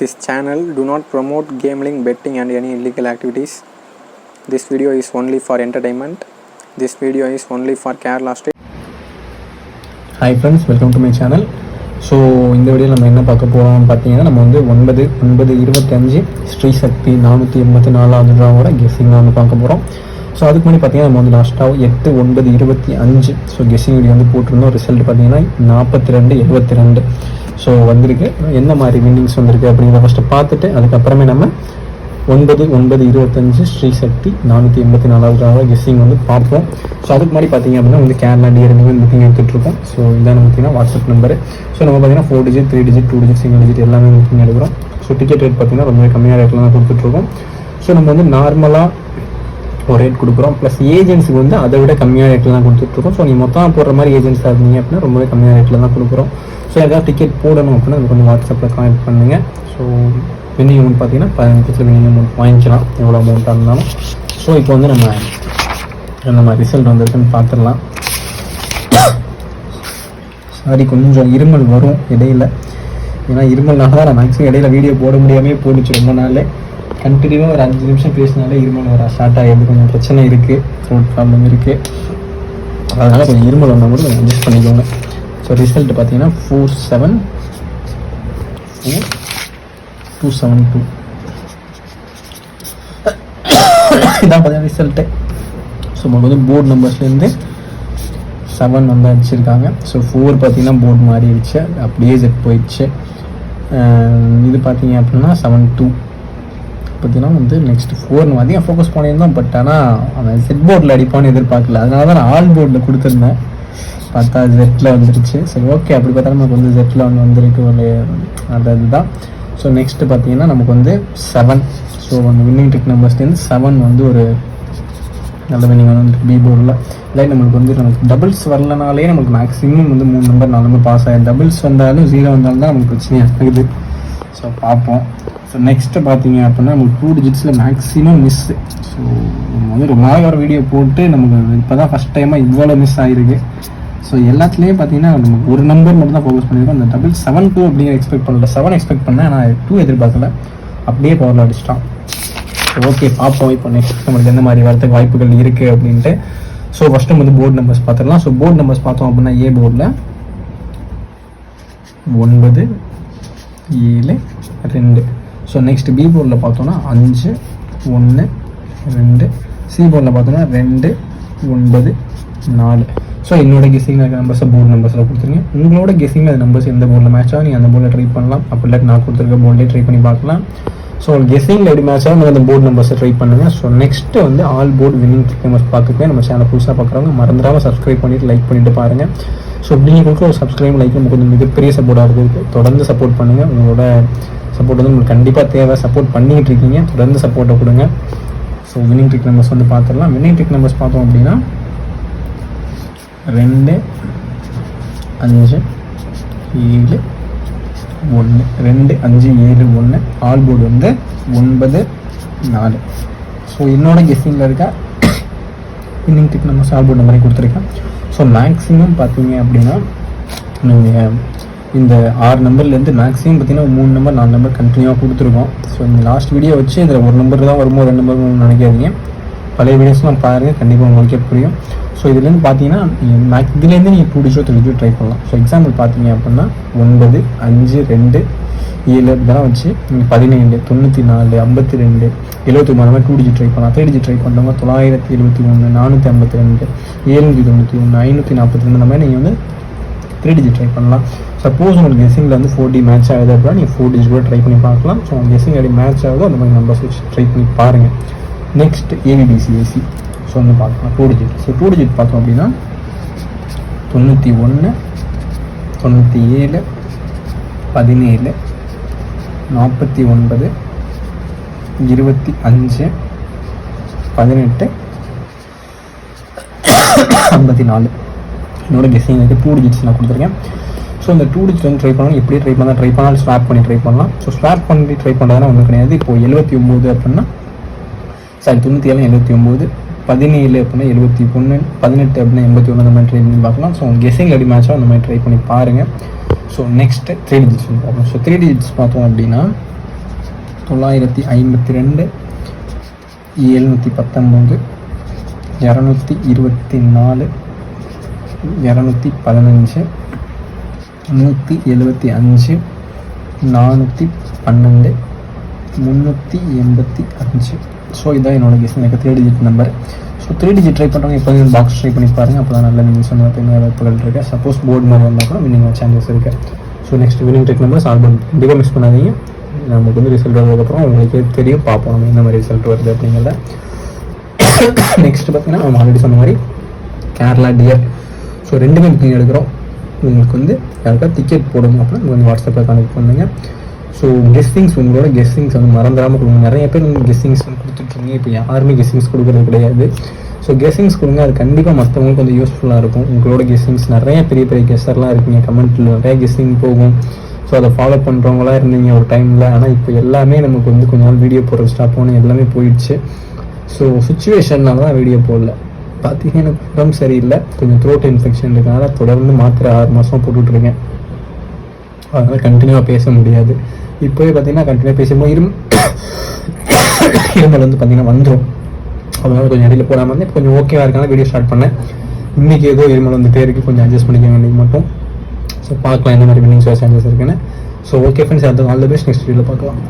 This channel do not promote gambling, betting and any illegal activities. This video is only for entertainment. This video is only for Kerala State. Hi friends welcome to my channel so இந்த வீடியோவில் நம்ம என்ன பார்க்க போகிறோம்னு பார்த்தீங்கன்னா நம்ம வந்து ஒன்பது ஒன்பது இருபத்தஞ்சு ஸ்ரீ சக்தி நானூற்றி எண்பத்தி நாலாவது ட்ராவோட கெஸ்ஸிங் வந்து பார்க்க போகிறோம் ஸோ அதுக்கு முன்னாடி பார்த்தீங்கன்னா நம்ம வந்து லாஸ்ட்டாக எட்டு ஒன்பது இருபத்தி அஞ்சு ஸோ கெஸ்ஸிங் வீடியோ வந்து போட்டிருந்தோம் ரிசல்ட் பார்த்தீங்கன்னா நாற்பத்தி ரெண்டு எழுபத்தி ரெண்டு ஸோ வந்திருக்கு. என்ன மாதிரி வின்னிங்ஸ் வந்திருக்கு அப்படிங்கிறத ஃபஸ்ட்டு பார்த்துட்டு அதுக்கப்புறமே நம்ம ஒன்பது ஒன்பது இருபத்தஞ்சு ஸ்ரீ சக்தி நானூற்றி எண்பத்தி நாலாவது கெஸ்ஸிங் வந்து பார்ப்போம். ஸோ அதுக்கு முன்னாடி பார்த்தீங்க அப்படின்னா வந்து கேரளா டிஆர்எம் வந்து புக்கிங் எடுத்துகிட்டு இருக்கோம் ஸோ இதான் பார்த்தீங்கன்னா வாட்ஸ்அப் நம்பர் ஸோ நம்ம பார்த்தீங்கன்னா four digit three digit two digit single digit எல்லாமே புக்கிங் எடுக்கிறோம். ஸோ டிக்கெட் ரேட் பார்த்தீங்கன்னா ரொம்ப கம்மியாக ரேட்டில் தான் கொடுத்துட்ருக்கோம் ஸோ நம்ம வந்து நார்மலாக ஒரு ரேட் கொடுக்குறோம். ப்ளஸ் ஏஜென்சிக்கு வந்து அதை விட கம்மியாக ரேட்டில் தான் கொடுத்துட்ருக்கோம் ஸோ நீங்கள் மொத்தம் போடுற மாதிரி ஏஜென்ஸாக இருந்தீங்க அப்படின்னா ரொம்பவே கம்மியாக ரேட்டில் தான் கொடுக்குறோம். ஸோ ஏதாவது டிக்கெட் போடணும் அப்படின்னா அது கொஞ்சம் வாட்ஸ்அப்பில் கான்டெக்ட் பண்ணுங்கள் ஸோ வின்னிங் அமௌண்ட் பார்த்தீங்கன்னா பதினஞ்சு வின்னிங் அமௌண்ட் வாங்கிக்கலாம். எவ்வளோ அமௌண்ட்டாக இருந்தாலும். ஸோ இப்போ வந்து நம்ம நம்ம ரிசல்ட் வந்திருக்குன்னு பார்த்துடலாம். சாரி கொஞ்சம் இருமல் வரும் இடையில. ஏன்னா இருமல்னால தான் நான் மேக்ஸிமம் இடையில வீடியோ போட முடியாமே போட்டுச்சு ரொம்ப நாள். கண்டினியூவாக ஒரு அஞ்சு நிமிஷம் பேசினாலே இருமல் வர ஸ்டார்ட் ஆகிடுது கொஞ்சம் பிரச்சனை இருக்குது த்ரோட் ப்ராப்ளம் இருக்குது அதனால் கொஞ்சம் இருமல் வந்தால் கூட அட்ஜஸ்ட் பண்ணிக்கோங்க. ஸோ ரிசல்ட் பார்த்தீங்கன்னா four seven four two seven two இதான் பார்த்தீங்கன்னா ரிசல்ட்டு ஸோ நமக்கு வந்து போர்டு நம்பர்ஸ்லேருந்து செவன் வந்து அடிச்சிருக்காங்க. ஸோ ஃபோர் பார்த்தீங்கன்னா போர்டு மாறிடுச்சு. அப்படியே செட் போயிடுச்சு. இது பார்த்தீங்க அப்படின்னா செவன் டூ பார்த்தீங்கன்னா வந்து நெக்ஸ்ட் ஃபோர் நம்ம அதிகம் ஃபோக்கஸ் பண்ணியிருந்தோம். பட் ஆனால் அவன் செட் போர்டில் அடிப்பான்னு எதிர்பார்க்கல. அதனால தான் நான் ஆல் போர்டில் கொடுத்துருந்தேன். பார்த்தா ஜெட்டில் வந்துருச்சு. சரி ஓகே அப்படி பார்த்தா நமக்கு வந்து ஜெட்டில் ஒன்று வந்திருக்கு ஒரு அந்த இதுதான். ஸோ நெக்ஸ்ட்டு பார்த்தீங்கன்னா நமக்கு வந்து செவன் ஸோ அந்த வின்னிங் டெக் நம்பர்ஸ்லேருந்து செவன் வந்து ஒரு நல்ல வின்னிங் வந்து பி போர்டில் இல்லை நம்மளுக்கு வந்து நமக்கு டபுள்ஸ் வரலனாலே நமக்கு மேக்ஸிமம் வந்து மூணு நம்பர் நாலு நம்பர் பாஸ் ஆகிடும் டபுள்ஸ் வந்தாலும் ஜீரோ வந்தாலும் தான் நமக்கு பிரச்சனையாக இருக்குது. ஸோ பார்ப்போம். ஸோ நெக்ஸ்ட்டு பார்த்தீங்க அப்படின்னா நமக்கு டூ டிஜிட்ஸில் மேக்ஸிமம் மிஸ்ஸு ஸோ நம்ம வந்து ரொம்ப நாளைக்கு ஒரு வீடியோ போட்டு நமக்கு இப்போ தான் ஃபஸ்ட் டைமாக இவ்வளோ மிஸ் ஆகிருக்கு ஸோ எல்லாத்துலேயும் பார்த்தீங்கன்னா நமக்கு ஒரு நம்பர் மட்டும் தான் ஃபோக்கஸ் பண்ணியிருக்கோம் அந்த டபுள் செவன் டூ அப்படிங்கிற எக்ஸ்பெக்ட் பண்ணல செவன் எக்ஸ்பெக்ட் பண்ணேன் ஆனால் டூ எதிர்பார்க்கல. அப்படியே பவரில் அடிச்சிட்டான். ஓகே பார்ப்போம் இப்போ நெக்ஸ்ட் நம்மளுக்கு எந்த மாதிரி வரதுக்கு வாய்ப்புகள் இருக்குது அப்படின்ட்டு. ஸோ ஃபஸ்ட்டு வந்து போர்டு நம்பர்ஸ் பார்த்துடலாம். ஸோ போர்டு நம்பர்ஸ் பார்த்தோம் அப்படின்னா ஏ போர்டில் ஒன்பது ஏழு ரெண்டு. ஸோ நெக்ஸ்ட் பி போர்டில் பார்த்தோன்னா அஞ்சு ஒன்று ரெண்டு சி போர்டில் பார்த்தோன்னா ரெண்டு ஒன்பது நாலு. ஸோ என்னோட கெஸிங்கில் இருக்க நம்பர்ஸை போர்டு நம்பர்ஸில் கொடுத்துருங்க. உங்களோட கெஸிங்கில் அந்த நம்பர்ஸ் எந்த போர்டில் மேட்ச் ஆகும் நீங்கள் அந்த போர்டில் ட்ரை பண்ணலாம். அப்படி இல்லை நான் கொடுத்துருக்க போர்டிலே ட்ரை பண்ணி பார்க்கலாம். ஸோ உங்களுக்கு கெஸிங்கில் எப்படி மேட்ச் ஆகும் நீங்கள் அந்த போர்டு நம்பர்ஸை ட்ரை பண்ணுங்கள் ஸோ நெக்ஸ்ட்டு வந்து ஆல் போர்டு வின்னிங் நம்பர்ஸ் பார்த்துக்கவே நம்ம சேனல் புதுசாக பார்க்குறவங்க மறந்துடாமல் சப்ஸ்கிரைப் பண்ணிட்டு லைக் பண்ணிட்டு பாருங்கள் ஸோ நீங்கள் கொடுக்குற ஒரு சப்ஸ்கிரைப் லைக் நமக்கு கொஞ்சம் மிகப்பெரிய சப்போர்ட்டாக இருக்குது தொடர்ந்து சப்போர்ட் பண்ணுங்கள் உங்களோட சப்போர்ட் வந்து உங்களுக்கு கண்டிப்பாக தேவை. சப்போர்ட் பண்ணிக்கிட்டு இருக்கீங்க. தொடர்ந்து சப்போர்ட்டை கொடுங்க. ஸோ வின்னிங் ட்ரிக் நம்பர்ஸ் வந்து பார்த்துடலாம். வின்னிங் ட்ரிக் நம்பர்ஸ் பார்த்தோம் அப்படின்னா ரெண்டு அஞ்சு ஏழு ஒன்று ரெண்டு அஞ்சு ஏழு ஒன்று ஆல் போர்டு வந்து ஒன்பது நாலு. ஸோ என்னோட கெஸ்ஸிங்கில் இருக்க வின்னிங் டிக் நம்ம ஆல் போர்டு நம்பரையும் கொடுத்துருக்கேன். ஸோ மேக்ஸிமம் பார்த்தீங்க அப்படின்னா நீங்கள் இந்த ஆறு நம்பர்லேருந்து மேக்ஸிமம் பார்த்தீங்கன்னா மூணு நம்பர் நாலு நம்பர் கண்டினியூவாக கொடுத்துருக்கோம். ஸோ இந்த லாஸ்ட் வீடியோ வச்சு இதில் ஒரு நம்பர் தான் வருமோ ரெண்டு நம்பர் நினைக்காதீங்க. பழைய வீடியோஸ்லாம் பாருங்கள் கண்டிப்பாக உங்களுக்கே புரியும். ஸோ இதுலேருந்து பார்த்தீங்கன்னா மேக் இதுலேருந்து நீங்கள் டூ டிஜோ த்ரீ ட்ரை பண்ணலாம். ஸோ எக்ஸாம்பிள் பார்த்தீங்க அப்படின்னா ஒன்பது அஞ்சு ரெண்டு ஏழு இதெல்லாம் வச்சு நீங்கள் பதினேழு தொண்ணூற்றி நாலு ஐம்பத்தி ரெண்டு எழுபத்தி மூணு மாதிரி டூ டிஜிட் ட்ரை பண்ணலாம். த்ரீ டிஜிட் ட்ரை பண்ணுறவங்க தொள்ளாயிரத்தி எழுபத்தி ஒன்று நானூற்றி ஐம்பத்தி ரெண்டு ஏழுநூற்றி தொண்ணூற்றி ஒன்று ஐநூற்றி நாற்பத்தி ரெண்டு அந்த மாதிரி நீங்கள் வந்து த்ரீ டிஜிட் ட்ரை பண்ணலாம். சப்போஸ் உங்களுக்கு கெஸிங்கில் வந்து ஃபோர் டி மேட்ச் ஆகுது அப்படின்னா நீங்கள் ஃபோர் டிஜிட் கூட ட்ரை பண்ணி பார்க்கலாம். ஸோ உங்கள் கெஸிங் அப்படி மேட்ச் ஆகுதோ அந்த மாதிரி நம்பர்ஸ் வச்சு ட்ரை பண்ணி பாருங்கள் நெக்ஸ்ட் ஏபிபிசிஎஸ்சி ஸோ வந்து பார்க்கலாம். Two digit so two digit பார்த்தோம் அப்படின்னா தொண்ணூற்றி ஒன்று தொண்ணூற்றி ஏழு பதினேழு நாற்பத்தி ஒன்பது இருபத்தி அஞ்சு பதினெட்டு ஐம்பத்தி நாலு. என்னோட கெஸ்ஸிங் வந்து டூ டிஜிட்ஸ் நான் கொடுத்துருக்கேன். ஸோ இந்த டூ டிஜிட் வந்து ட்ரை பண்ணாலும். எப்படி ட்ரை பண்ணால் ட்ரை பண்ணாலும் ஸ்வாப் பண்ணி ட்ரை பண்ணலாம். ஸோ ஸ்வாப் பண்ணி ட்ரை பண்ணுறதுனா ஒன்றும் கிடையாது. இப்போ எழுபத்தி ஒம்பது அப்படின்னா சாரி தொண்ணூற்றி ஏழு எழுபத்தி ஒம்பது பதினேழு அப்படின்னா எழுபத்தி ஒன்று பதினெட்டு அப்படின்னா எண்பத்தி ஒன்று அந்த மாதிரி ட்ரை பண்ணி பார்க்கலாம். ஸோ கெஸிங் அடி மேட்சாக அந்த மாதிரி ட்ரை பண்ணி பாருங்கள் ஸோ நெக்ஸ்ட்டு த்ரீ டிஜிட்ஸ் பார்ப்போம். ஸோ த்ரீ டிஜிட்ஸ் பார்த்தோம் அப்படின்னா தொள்ளாயிரத்தி ஐம்பத்தி ரெண்டு எழுநூற்றி பத்தொம்போது இரநூத்தி இருபத்தி நாலு இரநூத்தி பதினஞ்சு நூற்றி எழுபத்தி அஞ்சு நானூற்றி பன்னெண்டு முந்நூற்றி எண்பத்தி அஞ்சு. ஸோ இதான் என்னோட கேஸ் எனக்கு three digit number so three digit try பண்ணுறவங்க இப்போ பாக்ஸ் ட்ரை பண்ணி பாருங்கள் அப்போ தான் நல்ல நீங்கள் சொன்ன பெரிய வாய்ப்புகள் இருக்குது சப்போஸ் போர்டு மாதிரி வந்தால் கூட வின்னிங் சான்சஸ் இருக்குது so next winning tech numbers album கண்டிப்பாக மிஸ் பண்ணாதீங்க. நமக்கு வந்து ரிசல்ட் வந்ததுக்கப்புறம் உங்களுக்கே தெரியும். பார்ப்போம் நம்ம என்ன மாதிரி ரிசல்ட் வருது அப்படிங்கிறத. நெக்ஸ்ட் பார்த்தீங்கன்னா நம்ம ஆல்ரெடி சொன்ன மாதிரி கேரளா டியர் ஸோ ரெண்டுமே புக்கிங் எடுக்கிறோம். உங்களுக்கு வந்து யாருக்காவது டிக்கெட் போடணும் அப்படின்னா நீங்கள் வந்து வாட்ஸ்அப்பில் கனெக்ட் பண்ணுங்கள் ஸோ கெஸ்ஸிங்ஸ் உங்களோட கெஸ்ஸிங்ஸ் வந்து மறந்துடாமல் கொடுங்க. நிறைய பேர் நீங்கள் கெஸ்ஸிங்ஸ் வந்து கொடுத்துட்ருக்கீங்க. இப்போ யாருமே கெஸ்ஸிங்ஸ் கொடுக்குறது கிடையாது. ஸோ கெஸ்ஸிங்ஸ் கொடுங்க. அது கண்டிப்பாக மற்றவங்களுக்கு கொஞ்சம் யூஸ்ஃபுல்லாக இருக்கும். உங்களோட கெஸ்ஸிங்ஸ் நிறைய பெரிய பெரிய கெஸ்டர்லாம் இருக்கீங்க. கமெண்ட்டில் நிறைய கெஸ்ஸிங் போகும். ஸோ அதை ஃபாலோ பண்ணுறவங்களா இருந்தீங்க ஒரு டைமில் ஆனால் இப்போ எல்லாமே நமக்கு வந்து கொஞ்ச நாள் வீடியோ போடுறது ஸ்டாப் பண்ணி எல்லாமே போயிடுச்சு. ஸோ சுச்சுவேஷன்னால தான் வீடியோ போடல. பார்த்தீங்கன்னா எனக்கு உடம்பு சரியில்லை. கொஞ்சம் த்ரோட் இன்ஃபெக்ஷன் இருக்கனால தொடர்ந்து மாத்திரை ஆறு மாதம் போட்டுட்ருக்கேன். அதனால் கண்டினியூவாக பேச முடியாது. இப்போவே பார்த்தீங்கன்னா கண்டினியூவாக பேசும்போது இரும் இருமல் வந்து பார்த்தீங்கன்னா வந்துடும் அதனால கொஞ்சம் இடையில போடாமல் வந்து கொஞ்சம் ஓகேவாக இருக்கனால வீடியோ ஸ்டார்ட் பண்ணேன். இன்றைக்கி ஏதோ இருமல் வந்துட்டே இருக்குது கொஞ்சம் அட்ஜஸ்ட் பண்ணிக்க வேண்டிய மட்டும். ஸோ பார்க்கலாம் என்ன மாதிரி வின்னிங்ஸ் சான்சஸ் இருக்குன்னு. ஸோ ஓகே ஃப்ரெண்ட்ஸ் அது ஆல் த பெஸ்ட் நெக்ஸ்ட் வீடியோவில் பார்க்கலாம்.